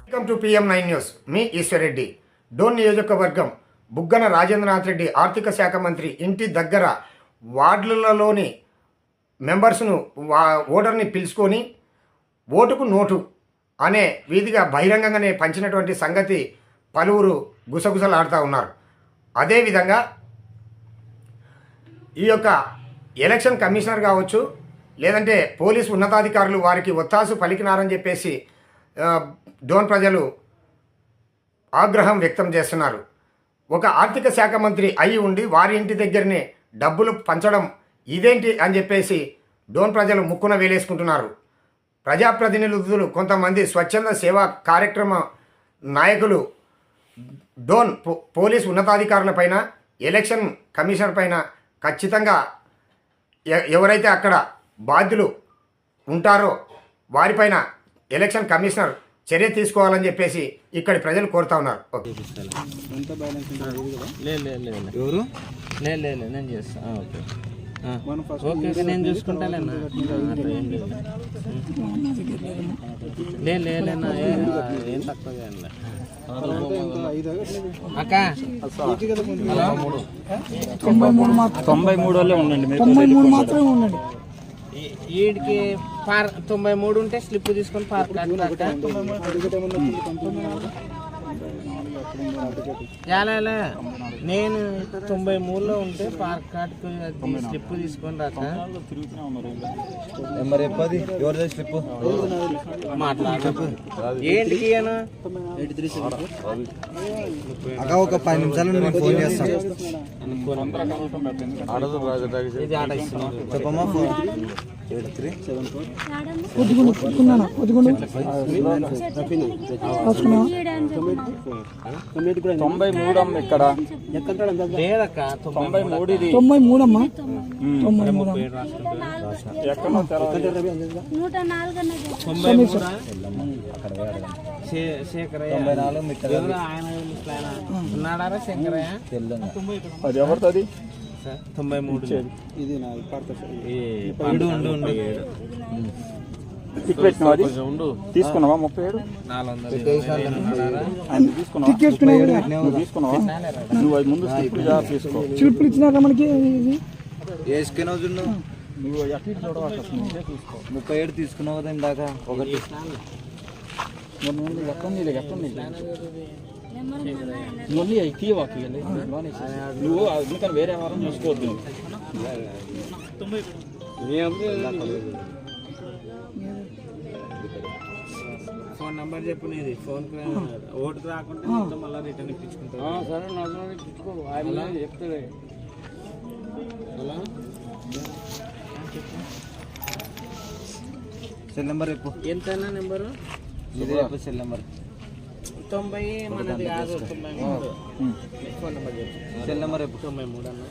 Welcome to PM nine news మీ ఈశ్వర్రెడ్డి డోన్ నియోజకవర్గం బుగ్గన రాజేంద్రనాథ్ రెడ్డి ఆర్థిక శాఖ మంత్రి ఇంటి దగ్గర వార్డులలోని మెంబర్స్ను వా ఓటర్ని పిలుచుకొని ఓటుకు నోటు అనే వీధిగా బహిరంగంగానే పంచినటువంటి సంగతి పలువురు గుసగుసలాడుతూ ఉన్నారు. అదేవిధంగా ఈ యొక్క ఎలక్షన్ కమిషనర్ కావచ్చు లేదంటే పోలీసు ఉన్నతాధికారులు వారికి ఒత్తాసు పలికినారని చెప్పేసి డోన్ ప్రజలు ఆగ్రహం వ్యక్తం చేస్తున్నారు. ఒక ఆర్థిక శాఖ మంత్రి అయి ఉండి వారి ఇంటి దగ్గరనే డబ్బులు పంచడం ఇదేంటి అని చెప్పేసి డోన్ ప్రజలు ముక్కున వేలేసుకుంటున్నారు. ప్రజాప్రతినిధులు కొంతమంది స్వచ్ఛంద సేవా కార్యక్రమ నాయకులు డోన్ పో- పోలీస్ ఉన్నతాధికారులపైన ఎలక్షన్ కమిషనర్ పైన ఖచ్చితంగా ఎవరైతే అక్కడ బాధ్యులు ఉంటారో వారిపైన ఎలక్షన్ కమిషనర్ చర్య తీసుకోవాలని చెప్పేసి ఇక్కడి ప్రజలు కోరుతా ఉన్నారు. ఓకే. నేను ఓకే నేను చూసుకుంటాలేనా లేనా ఏ- తక్కువ తొంభై మూడు వాళ్ళే ఉండండి తొంభై మూడు మాత్రమే ఉండండి. వీడికి పార్ తొంభై మూడు ఉంటే స్లిప్ తీసుకొని పార్క్ యాలా నేను తొంభై మూడులో ఉంటే పార్క్ కార్డ్కి స్లిప్ తీసుకొని రాక. మరి ఎప్పది ఎవరిదే స్లిప్? మాట్లాడు? అక్క ఒక పది నిమిషాలు నేను ఫోన్ చేస్తాను చెప్పమ్మా ఫోన్. Eight three. రాసుకున్నావా? తొంభై మూడు అమ్మ ఇక్కడ తొంభై మూడు? ఇది తొంభై మూడు? అన్నది తొంభై మూడా. అది ఎవరిది తొంభై మూడు ఇది నా ఈ తీసుకున్నావా ముప్పై ఏడు? తీసుకున్నావా? నువ్వు అది ముందు ఇప్పుడు జాగ్రత్త తీసుకో చిలుపులు ఇచ్చినాక మనకి చూడు నువ్వు చూడవచ్చు ముప్పై ఏడు తీసుకున్నావు కదా ఇందాక? ఒకటి. నువ్వు ఎక్కడ నీళ్ళు ఎక్కడ నువ్వు అందుకని వేరే వారం చూసుకోవద్దు ఫోన్ నంబర్ చెప్పు నీది. ఫోన్ రాకుంటే మొత్తం మళ్ళీ రిటర్న్ ఇప్పించుకుంటా సరే నజరం తెచ్చుకో ఆయన చెప్తాడే హలో? సెల్ నెంబర్ చెప్పు. ఎంతైనా నెంబరు? ఇదే చెప్పు సెల్ నెంబర్. తొంభై మనది కాదు తొంభై మూడు. ఫోన్ నెంబర్ చెప్పు. సెల్ నెంబర్ చెప్పు. తొంభై మూడు అన్న.